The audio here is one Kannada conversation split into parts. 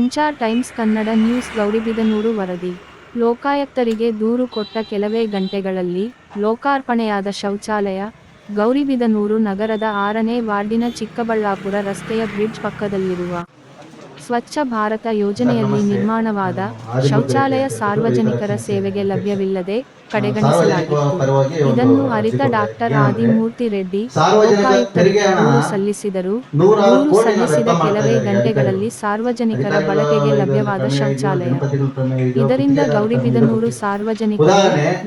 ಸಂಚಾರ್ ಟೈಮ್ಸ್ ಕನ್ನಡ ನ್ಯೂಸ್ ಗೌರಿಬಿದನೂರು ವರದಿ. ಲೋಕಾಯುಕ್ತರಿಗೆ ದೂರು ಕೊಟ್ಟ ಕೆಲವೇ ಗಂಟೆಗಳಲ್ಲಿ ಲೋಕಾರ್ಪಣೆಯಾದ ಶೌಚಾಲಯ, ಗೌರಿಬಿದನೂರು ನಗರದ ಆರನೇ ವಾರ್ಡಿನ ಚಿಕ್ಕಬಳ್ಳಾಪುರ ರಸ್ತೆಯ ಬ್ರಿಡ್ಜ್ ಪಕ್ಕದಲ್ಲಿರುವ ಸ್ವಚ್ಛ ಭಾರತ ಯೋಜನೆಯಲ್ಲಿ ನಿರ್ಮಾಣವಾದ ಶೌಚಾಲಯ ಸಾರ್ವಜನಿಕರ ಸೇವೆಗೆ ಲಭ್ಯವಿಲ್ಲದೆ ಕಡೆಗಣಿಸಲಾಗಿತ್ತು ಇದನ್ನು ಅರಿತ ಡಾಕ್ಟರ್ ಆದಿಮೂರ್ತಿ ರೆಡ್ಡಿ ಲೋಕಾಯುಕ್ತರಿಗೆ ದೂರು ಸಲ್ಲಿಸಿದರು. ದೂರು ಸಲ್ಲಿಸಿದ ಕೆಲವೇ ಗಂಟೆಗಳಲ್ಲಿ ಸಾರ್ವಜನಿಕರ ಬಳಕೆಗೆ ಲಭ್ಯವಾದ ಶೌಚಾಲಯ. ಇದರಿಂದ ಗೌರಿಬಿದನೂರು ಸಾರ್ವಜನಿಕರು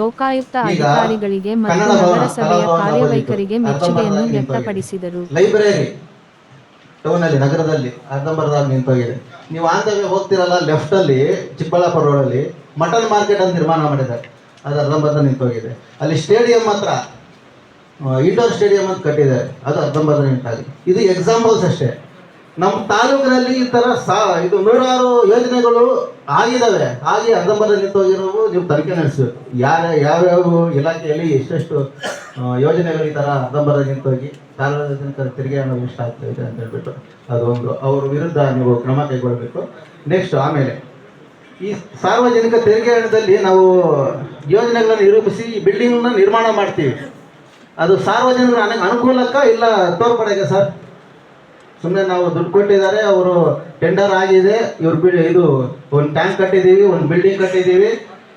ಲೋಕಾಯುಕ್ತ ಅಧಿಕಾರಿಗಳಿಗೆ ಮತ್ತು ನಗರಸಭೆಯ ಕಾರ್ಯವೈಖರಿಗೆ ಮೆಚ್ಚುಗೆಯನ್ನು ವ್ಯಕ್ತಪಡಿಸಿದರು. ಲೈಬ್ರರಿ ಟೌನ್ ಅಲ್ಲಿ ನಗರದಲ್ಲಿ ಅರ್ಧಂಬರ್ಧ ನಿಂತೋಗಿದೆ. ನೀವು ಆಂತವ್ಯ ಹೋಗ್ತಿರಲ್ಲ ಲೆಫ್ಟ್ ಅಲ್ಲಿ ಚಿಕ್ಕಬಳ್ಳಾಪುರ ರೋಡ್ ಅಲ್ಲಿ ಮಟನ್ ಮಾರ್ಕೆಟ್ ಅಂತ ನಿರ್ಮಾಣ ಮಾಡಿದ್ದಾರೆ. ಅದು ಅರ್ಧಂಬರ್ಧ ನಿಂತೋಗಿದೆ. ಅಲ್ಲಿ ಸ್ಟೇಡಿಯಂ ಮಾತ್ರ ಇಂಡೋರ್ ಸ್ಟೇಡಿಯಂ ಅಂತ ಕಟ್ಟಿದ್ದಾರೆ. ಅದು ಅರ್ಧಂಬರ್ಧ ನಿಂತಾಗಿದೆ. ಇದು ಎಕ್ಸಾಂಪಲ್ಸ್ ಅಷ್ಟೇ. ನಮ್ಮ ತಾಲೂಕಿನಲ್ಲಿ ಈ ತರ ಸಾ, ಇದು ನೂರಾರು ಯೋಜನೆಗಳು ಆಗಿದ್ದಾವೆ ಆಗಿ ಅರ್ಧಂಬರ್ಧ ನಿಂತೋಗಿರೋವು, ನೀವು ತನಿಖೆ ನಡೆಸಬೇಕು. ಯಾರ, ಯಾವ್ಯಾವ ಇಲಾಖೆಯಲ್ಲಿ ಎಷ್ಟೆಷ್ಟು ಯೋಜನೆಗಳು ಈ ತರ ಅರ್ಧಂಬರ್ಧ ನಿಂತೋಗಿ ಸಾರ್ವಜನಿಕರ ತೆರಿಗೆ ಹಣ ಇಷ್ಟ ಆಗ್ತಾ ಇದೆ ಅಂತ ಹೇಳ್ಬಿಟ್ಟು ಅದೊಂದು. ಅವ್ರ ವಿರುದ್ಧ ನೀವು ಕ್ರಮ ಕೈಗೊಳ್ಳಬೇಕು. ನೆಕ್ಸ್ಟ್ ಆಮೇಲೆ, ಈ ಸಾರ್ವಜನಿಕ ತೆರಿಗೆ ಹಣದಲ್ಲಿ ನಾವು ಯೋಜನೆಗಳನ್ನು ನಿರೂಪಿಸಿ ಬಿಲ್ಡಿಂಗ್ನ ನಿರ್ಮಾಣ ಮಾಡ್ತೀವಿ. ಅದು ಸಾರ್ವಜನಿಕರ ಅನ, ಅನುಕೂಲಕ್ಕ ಇಲ್ಲ ತೋರ್ಪಡೆಗೆ ಸರ್? ಸುಮ್ಮನೆ ನಾವು ದುಡ್ಡು ಕೊಟ್ಟಿದ್ದಾರೆ, ಅವರು ಟೆಂಡರ್ ಆಗಿದೆ, ಇವ್ರು ಬಿಲ್ ಇದು ಒಂದು ಟ್ಯಾಂಕ್ ಕಟ್ಟಿದ್ದೀವಿ, ಒಂದು ಬಿಲ್ಡಿಂಗ್ ಕಟ್ಟಿದ್ದೀವಿ,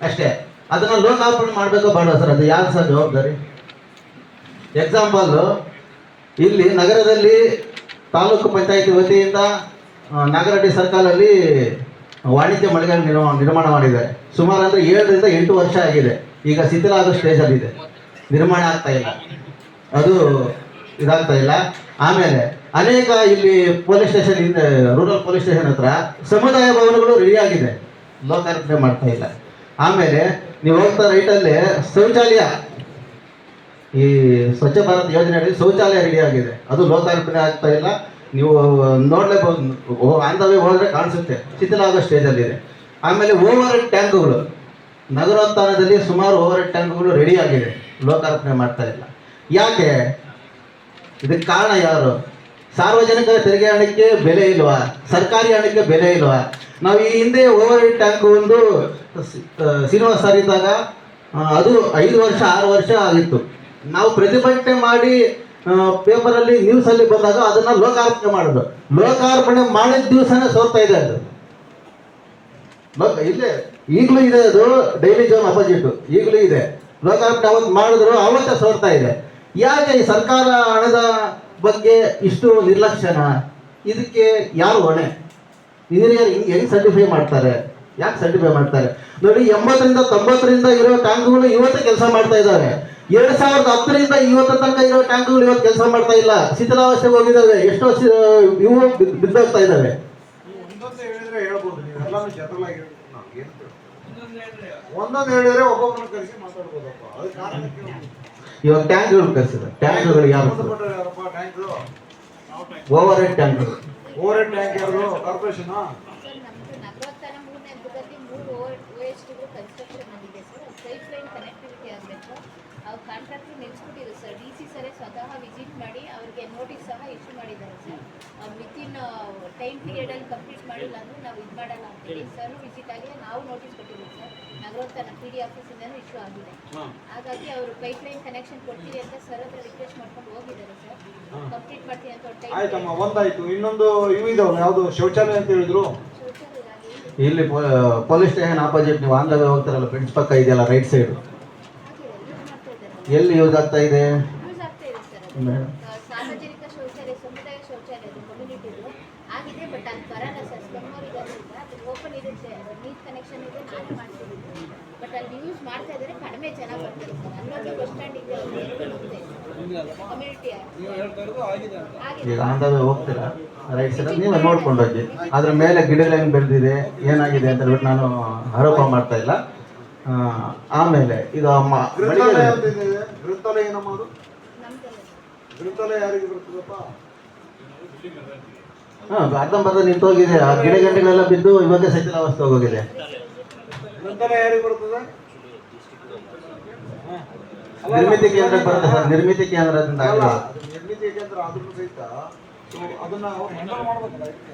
ಅಷ್ಟೇ. ಅದನ್ನು ಲೋಕಾರ್ಪಣೆ ಮಾಡಬೇಕೋ ಬೇಡ ಸರ್, ಅದು ಯಾರು ಸರ್ ಜವಾಬ್ದಾರಿ? ಎಕ್ಸಾಂಪಲ್ ಇಲ್ಲಿ ನಗರದಲ್ಲಿ ತಾಲೂಕು ಪಂಚಾಯತಿ ವತಿಯಿಂದ ನಾಗರಡ್ಡಿ ಸರ್ಕಲಲ್ಲಿ ವಾಣಿಜ್ಯ ಮಳಿಗೆ ನಿರ್ಮಾಣ ಮಾಡಿದ್ದಾರೆ. ಸುಮಾರು ಅಂದರೆ ಏಳರಿಂದ ಎಂಟು ವರ್ಷ ಆಗಿದೆ. ಈಗ ಶಿಥಿಲ ಆಗೋ ಸ್ಟೇಜಲ್ಲಿದೆ ನಿರ್ಮಾಣ ಆಗ್ತಾ ಇಲ್ಲ. ಅದು ಇದಾಗ್ತಾ ಇಲ್ಲ. ಆಮೇಲೆ ಅನೇಕ ಇಲ್ಲಿ ಪೊಲೀಸ್ ಸ್ಟೇಷನ್ ಹಿಂದೆ ರೂರಲ್ ಪೊಲೀಸ್ ಸ್ಟೇಷನ್ ಹತ್ರ ಸಮುದಾಯ ಭವನಗಳು ರೆಡಿ ಆಗಿದೆ. ಲೋಕಾರ್ಪಣೆ ಮಾಡ್ತಾ ಇಲ್ಲ. ಆಮೇಲೆ ನೀವು ಹೋಗ್ತಾ ರೈಟಲ್ಲಿ ಶೌಚಾಲಯ. ಈ ಸ್ವಚ್ಛ ಭಾರತ್ ಯೋಜನೆಯಲ್ಲಿ ಶೌಚಾಲಯ ರೆಡಿ ಆಗಿದೆ. ಅದು ಲೋಕಾರ್ಪಣೆ ಆಗ್ತಾ ಇಲ್ಲ. ನೀವು ನೋಡ್ಲೇಬಹುದು ಆಂಧವೇ ಹೋದ್ರೆ ಕಾಣಿಸುತ್ತೆ. ಶಿಥಿಲ ಆಗೋ ಸ್ಟೇಜಲ್ಲಿದೆ ಆಮೇಲೆ ಓವರ್ ಹೆಡ್ ಟ್ಯಾಂಕ್ಗಳು ನಗರೋತ್ಥಾನದಲ್ಲಿ ಸುಮಾರು ಓವರ್ ಹೆಡ್ ಟ್ಯಾಂಕ್ಗಳು ರೆಡಿ ಆಗಿದೆ. ಲೋಕಾರ್ಪಣೆ ಮಾಡ್ತಾ ಇಲ್ಲ. ಯಾಕೆ? ಇದಕ್ಕೆ ಕಾರಣ ಯಾರು? ಸಾರ್ವಜನಿಕರ ತೆರಿಗೆ ಹಣಕ್ಕೆ ಬೆಲೆ ಇಲ್ವಾ? ಸರ್ಕಾರಿ ಹಣಕ್ಕೆ ಬೆಲೆ ಇಲ್ವಾ? ನಾವು ಈ ಹಿಂದೆ ಓವರ್ ಹೆಡ್ ಟ್ಯಾಂಕ್ ಒಂದು ಸಿನಿಮಾ ಸರ್ ಇದ್ದಾಗ ಅದು ಐದು ವರ್ಷ, ಆರು ವರ್ಷ ಆಗಿತ್ತು. ನಾವು ಪ್ರತಿಭಟನೆ ಮಾಡಿ ಪೇಪರಲ್ಲಿ ನ್ಯೂಸಲ್ಲಿ ಬಂದಾಗ ಅದನ್ನ ಲೋಕಾರ್ಪಣೆ ಮಾಡೋದು. ಲೋಕಾರ್ಪಣೆ ಮಾಡಿದ ದಿವಸನೇ ಸೋರ್ತಾ ಇದೆ ಅದು. ಇಲ್ಲೇ, ಈಗಲೂ ಇದೆ ಅದು ಡೈಲಿ ಜೋನ್ ಅಪೋಸಿಟ್ ಈಗಲೂ ಇದೆ. ಲೋಕಾರ್ಪಣೆ ಅವತ್ತು ಮಾಡಿದ್ರು ಅವತ್ತೇ ಸೋರ್ತಾ ಇದೆ. ಯಾಕೆ ಈ ಸರ್ಕಾರ ಹಣದ ಬಗ್ಗೆ ಇಷ್ಟು ನಿರ್ಲಕ್ಷ್ಯನ ಇದಕ್ಕೆ ಯಾರು ಹೊಣೆ? ಇಂಜಿನಿಯರ್ ಹಿಂಗೆ ಹೆಂಗ್ ಸರ್ಟಿಫೈ ಮಾಡ್ತಾರೆ? ಯಾಕೆ ಸರ್ಟಿಫೈ ಮಾಡ್ತಾರೆ? ನೋಡಿ, ಎಂಬತ್ತರಿಂದ ತೊಂಬತ್ತರಿಂದ ಇರೋ ಟ್ಯಾಂಕ್ಗಳು ಇವತ್ತು ಕೆಲಸ ಮಾಡ್ತಾ ಇದ್ದಾವೆ ಎರಡ್ ಸಾವಿರದ ಹತ್ತರಿಂದ ಇವತ್ತು ತನಕ ಇರೋ ಟ್ಯಾಂಕ್ಗಳು ಇವತ್ತು ಕೆಲಸ ಮಾಡ್ತಾ ಇಲ್ಲ. ಶಿಥಿಲಾವಸ್ಥೆಗೆ ಹೋಗಿದ್ದಾವೆ ಎಷ್ಟೋ ಇವು ಬಿದ್- ಬಿದ್ದೋಗ್ತಾ ಇದ್ದಾವೆ ಒಂದೊಂದು ಹೇಳಿದ್ರೆ ಹೇಳ್ಬೋದು ನೀವು ಎಲ್ಲಾನು ಜನರಲ್ ಆಗಿ ಹೇಳ್ಬೇಕು ನಾವು ಏನು ಒಂದೊಂದು ಹೇಳಿದ್ರೆ ಒಬ್ಬೊಬ್ಬರನ್ನ ಕರೆಸಿ ಮಾತಾಡ್ಬೋದಪ್ಪ. ಅದು ಕಾರಣಕ್ಕೆ ಇವಾಗ ಟ್ಯಾಂಕ್ಗಳು ಕಳಿಸಿದ್ದಾರೆ ಟ್ಯಾಂಕ್ಗಳು ಯಾರು ಯಾರಪ್ಪ ಟ್ಯಾಂಕ್ ಓವರ್ ಹೆಡ್ ಟ್ಯಾಂಕ್ಗಳು? ಓವರ್ ಹೆಡ್ ಟ್ಯಾಂಕ್ ಯಾರು ಕಾರ್ಪೊರೇಷನ್ ಸರ್ ನಮ್ದು ನಗರೋತ್ಥಾನ ಮೂರನೇ ಹಂತದಲ್ಲಿ ಮೂರು ಓ ಎಸ್ ಟಿಗಳು ಕನ್ಸ್ಟ್ರಕ್ಷನ್ ಆಗಿದೆ ಸರ್ ಪೈಪ್ ಲೈನ್ ಕನೆಕ್ಟಿವಿಟಿ ಆಗಬೇಕು ಅವ್ರು ಕಾಂಟ್ರಾಕ್ಟ್ರು ನಿಲ್ಸ್ಬಿಟ್ಟಿದ್ರು ಸರ್. ಡಿ ಸಿ ಸರೇ ಸ್ವತಃ ವಿಸಿಟ್ ಮಾಡಿ ಅವ್ರಿಗೆ ನೋಟಿಸ್ ಸಹ ಇಶ್ಯೂ ಮಾಡಿದ್ದಾರೆ ಸರ್. ಅವ್ರು ಇನ್ ಟೈಮ್ ಪೀರಿಯಡಲ್ಲಿ ಕಂಪ್ಲೀಟ್ ಮಾಡಿಲ್ಲ ಅಂದ್ರೆ ನಾವು ಇದು ಮಾಡಲ್ಲ ಅಂತೇಳಿ ಸರ್ ವಿಸಿಟ್ ಆಗಿ ನಾವು ನೋಟಿಸ್ ಕೊಟ್ಟಿದ್ದೀವಿ ಸರ್. ನಗರೋತ್ಥಾನ ಪಿ ಡಿ ಆಫೀಸಿಂದನೂ ಇಶ್ಯೂ ಆಗಿದೆ. ಹಾಗಾಗಿ ಅವರು ಪೈಪ್ ಲೈನ್ ಕನೆಕ್ಷನ್ ಕೊಡ್ತೀವಿ ಅಂತ ಸರ್ ಹತ್ರ ರಿಕ್ವೆಸ್ಟ್ ಮಾಡ್ಕೊಂಡು ಹೋಗಿದ್ದಾರೆ ಸರ್. ಕಂಪ್ಲೀಟ್ ಮಾಡ್ತೀನಿ ಅಂತ ಟೈಮ್ ಆಯ್ತಮ್ಮ ಒಂದಾಯ್ತು. ಇನ್ನೊಂದು ಇವು ಇದಾವಲ್ಲ ಯಾವುದು ಶೌಚಾಲಯ ಅಂತ ಹೇಳಿದ್ರು? ಇಲ್ಲಿ ಪೊಲೀಸ್ ಸ್ಟೇಷನ್ ಆಪೋಸಿಟ್ ನೀವು ಆಂಧ್ರ ಹೋಗ್ತಾರಲ್ಲ ಬ್ರಿಡ್ಜ್ ಪಕ್ಕ ಇದೆಯಲ್ಲ ರೈಟ್ ಸೈಡ್ ಆಗಿದೆ ಯೂಸ್ ಮಾಡ್ತಾ ಇದ್ದಾರೆ ಎಲ್ಲಿ ಯೂಸ್ ಆಗ್ತಾ ಇದೆ? ಈಗ ಹೋಗ್ತೀರಾ? ರೈಟ್ ಸರ್ ನೀವೇ ನೋಡ್ಕೊಂಡು ಹೋಗಿ. ಅದ್ರ ಮೇಲೆ ಗಿಡಗಳೇನು ಬೆಳೆದಿದೆ ಏನಾಗಿದೆ ಅಂತ ಹೇಳ್ಬಿಟ್ಟು ನಾನು ಆರೋಪ ಮಾಡ್ತಾ ಇಲ್ಲ. ಆಮೇಲೆ ಇದು ಅಮ್ಮ ಗ್ರಂಥಾಲಯ ಅಂತ ಇದೆ ಗ್ರಂಥಾಲಯ ಏನಮ್ಮ ಅದು ಗ್ರಂಥಾಲಯ ಯಾರಿಗೆ ಬರ್ತದಪ್ಪ? ಹಾ ಅರ್ಧಂಬರ್ಧ ನಿಂತೋಗಿದೆ. ಆ ಗಿಡ ಗಂಟೆಗಳೆಲ್ಲ ಬಿದ್ದು ಇವಾಗ ಶಿಥಿಲಾವಸ್ಥೆ ಹೋಗಿದೆ. ಗ್ರಂಥಾಲಯ ಯಾರಿಗೆ ಬರ್ತದೆ? ಹ. ಅಲ್ಲ, ನಿರ್ಮಿತಿ ಕೇಂದ್ರ ಬರುತ್ತೆ ಸರ್. ನಿರ್ಮಿತಿ ಕೇಂದ್ರದಿಂದ ಅಲ್ಲ ನಿರ್ಮಿತ ನಿರ್ಮಿತಿ ಕೇಂದ್ರ ಆದ್ರೂ ಸಹಿತ ಸೊ ಅದನ್ನ ಅವ್ರು ಹ್ಯಾಂಡಲ್ ಮಾಡ್ಬೇಕಲ್ಲ ಇದಕ್ಕೆ.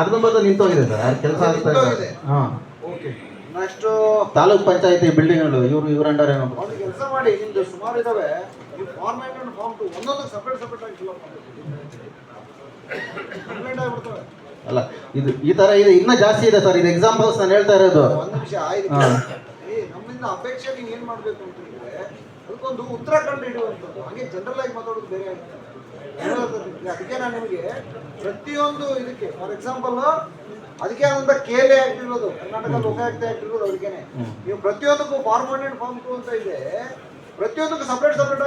ಅರ್ಧಂಬರ್ಧ ನಿಂತೋಗಿದೆ ಸರ್. ಕೆಲಸ ಆಗ್ತಾ ಇದೆ ಹಾಂ. ಓಕೆ. ನೆಕ್ಸ್ಟ್ ತಾಲೂಕ್ ಪಂಚಾಯತಿ ಬಿಲ್ಡಿಂಗ್ಗಳು ಇವರು ಇವ್ರ ಅಂಡರ್ ಏನೋ ಒಂದು ಕೆಲಸ ಮಾಡಿ ನಿಮ್ದು ಸುಮಾರು ಇದಾವೆ. ನೀವು form one and form two ಒಂದೊಂದು ಸಪ್ರೇಟ್ ಸಪ್ರೇಟ್ ಆಗಿ ಫಿಲ್ ಕಂಪ್ಲೇಂಟ್ ಆಗ್ಬಿಡ್ತವೆ. ಅಲ್ಲ ಇದು ಈ ತರ ಇದೆ ಇನ್ನ ಜಾಸ್ತಿ ಇದೆ ಸರ್. ಇದು ಎಕ್ಸಾಂಪಲ್ಸ್ ನಾನು ಹೇಳ್ತಾ ಇರೋದು. ಒಂದು ನಿಮಿಷ ಆಯ್ತು. ನಮ್ಮಿಂದ ಅಪೇಕ್ಷೆ ನೀವು ಏನ್ ಮಾಡ್ಬೇಕು ಅಂತ ಅದಕ್ಕೊಂದು ಉತ್ತರ ಕಂಡು ಹಿಡಿಯುವಂಥದ್ದು ಹಾಗೆ ಜನರಲ್ ಆಗಿ ಮಾತಾಡೋದು ಬೇರೆ ಆಗುತ್ತೆ ಅದಕ್ಕೆ ನಾನು ನಿಮಗೆ ಪ್ರತಿಯೊಂದು ಇದಕ್ಕೆ ಫಾರ್ ಎಕ್ಸಾಂಪಲ್ ಅದಕ್ಕೆ ಆದಂತ ಕೇಲೆ ಆಗ್ತಿರೋದು ಕರ್ನಾಟಕ ಲೋಕಾಯುಕ್ತ ಆಗ್ತಿರೋದು ಅವ್ರಿಗೇನೆ. ನೀವು ಪ್ರತಿಯೊಂದಕ್ಕೂ form one and form two ಅಂತ ಇದೆ. ಪ್ರತಿಯೊಂದಕ್ಕೂ ಸಪ್ರೇಟ್ ಸಪ್ರೇಟ್